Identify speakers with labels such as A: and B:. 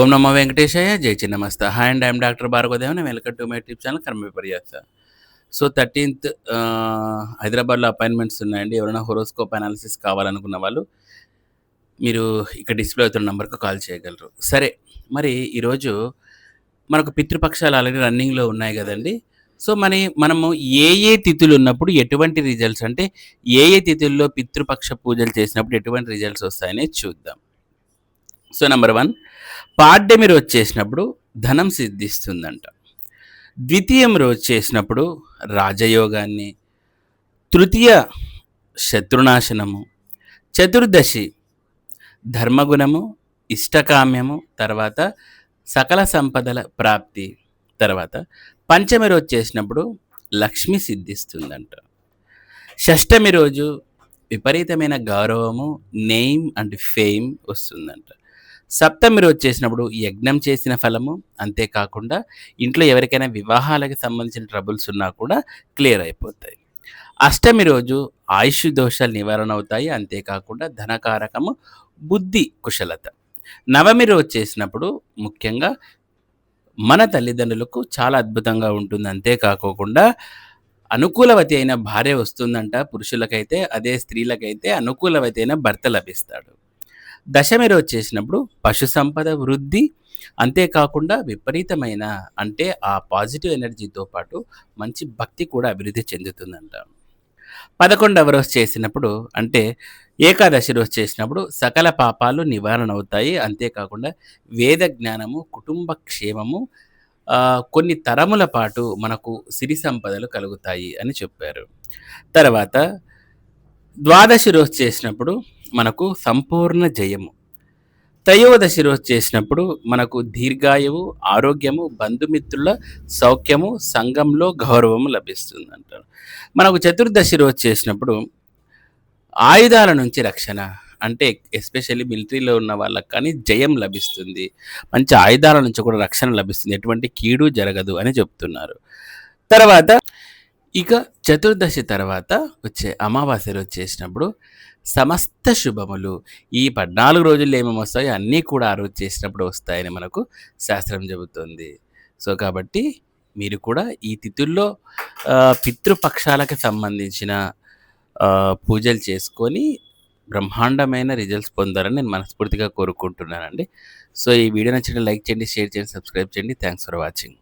A: ఓం నమ వెంకటేశయ్య జై Chinnamasta. Hi and I'm doctor Bhargavadevan welcome to my tip channel కర్మవిపర్యాస so thirteenth హైదరాబాద్లో appointments ఉన్నాయండి. ఎవరైనా హోరోస్కోప్ అనాలిసిస్ కావాలనుకున్న వాళ్ళు మీరు ఇక్కడ డిస్ప్లే అవుతున్న నెంబర్కి కాల్ చేయగలరు. సరే మరి ఈరోజు మనకు పితృపక్షాలు ఆల్రెడీ రన్నింగ్లో ఉన్నాయి కదండి. సో మరి మనము ఏ ఏ తిథులు ఉన్నప్పుడు ఎటువంటి రిజల్ట్స్ అంటే ఏ ఏ తిథుల్లో పితృపక్ష పూజలు చేసినప్పుడు ఎటువంటి రిజల్ట్స్ వస్తాయని చూద్దాం. సో నెంబర్ వన్ పాడ్యమి రోజు చేసినప్పుడు ధనం సిద్ధిస్తుందంట. ద్వితీయం రోజు చేసినప్పుడు రాజయోగాన్ని తృతీయ శత్రునాశనము చతుర్దశి ధర్మగుణము ఇష్టకామ్యము తర్వాత సకల సంపదల ప్రాప్తి తర్వాత పంచమి రోజు చేసినప్పుడు లక్ష్మి సిద్ధిస్తుందంట. షష్టమి రోజు విపరీతమైన గౌరవము నెయిమ్ అండ్ ఫేమ్ వస్తుందంట. సప్తమి రోజు చేసినప్పుడు యజ్ఞం చేసిన ఫలము అంతేకాకుండా ఇంట్లో ఎవరికైనా వివాహాలకు సంబంధించిన ట్రబుల్స్ ఉన్నా కూడా క్లియర్ అయిపోతాయి. అష్టమి రోజు ఆయుష్ దోషాలు నివారణ అవుతాయి అంతేకాకుండా ధనకారకము బుద్ధి కుశలత. నవమి రోజు చేసినప్పుడు ముఖ్యంగా మన తల్లిదండ్రులకు చాలా అద్భుతంగా ఉంటుంది. అంతేకాకోకుండా అనుకూలవతి అయిన భార్య వస్తుందంట పురుషులకైతే అదే స్త్రీలకైతే అనుకూలవతి అయిన భర్త లభిస్తాడు. దశమి రోజు చేసినప్పుడు పశు సంపద వృద్ధి అంతేకాకుండా విపరీతమైన అంటే ఆ పాజిటివ్ ఎనర్జీతో పాటు మంచి భక్తి కూడా అభివృద్ధి చెందుతుందంట. పదకొండవ రోజు చేసినప్పుడు అంటే ఏకాదశి రోజు చేసినప్పుడు సకల పాపాలు నివారణ అవుతాయి. అంతేకాకుండా వేద జ్ఞానము కుటుంబ క్షేమము కొన్ని తరముల పాటు మనకు సిరి సంపదలు కలుగుతాయి అని చెప్పారు. తర్వాత ద్వాదశి రోజు చేసినప్పుడు మనకు సంపూర్ణ జయము. త్రయోదశి రోజు చేసినప్పుడు మనకు దీర్ఘాయువు ఆరోగ్యము బంధుమిత్రుల సౌఖ్యము సంఘంలో గౌరవము లభిస్తుంది అంటారు మనకు చతుర్దశి రోజు చేసినప్పుడు ఆయుధాల నుంచి రక్షణ అంటే ఎస్పెషల్లీ మిలిటరీలో ఉన్న వాళ్ళకి కానీ జయం లభిస్తుంది. మంచి ఆయుధాల నుంచి కూడా రక్షణ లభిస్తుంది. ఎటువంటి కీడు జరగదు అని చెప్తున్నారు. తర్వాత ఇక చతుర్దశి తర్వాత వచ్చే అమావాస్యలు వచ్చేసినప్పుడు చేసినప్పుడు సమస్త శుభములు ఈ పద్నాలుగు రోజుల్లో ఏమేమి వస్తాయో అన్నీ కూడా ఆ రోజు చేసినప్పుడు వస్తాయని మనకు శాస్త్రం చెబుతుంది. సో కాబట్టి మీరు కూడా ఈ తిథుల్లో పితృపక్షాలకు సంబంధించిన పూజలు చేసుకొని బ్రహ్మాండమైన రిజల్ట్స్ పొందాలని నేను మనస్ఫూర్తిగా కోరుకుంటున్నానండి. సో ఈ వీడియో నచ్చిన లైక్ చేయండి షేర్ చేయండి సబ్స్క్రైబ్ చేయండి. Thanks for watching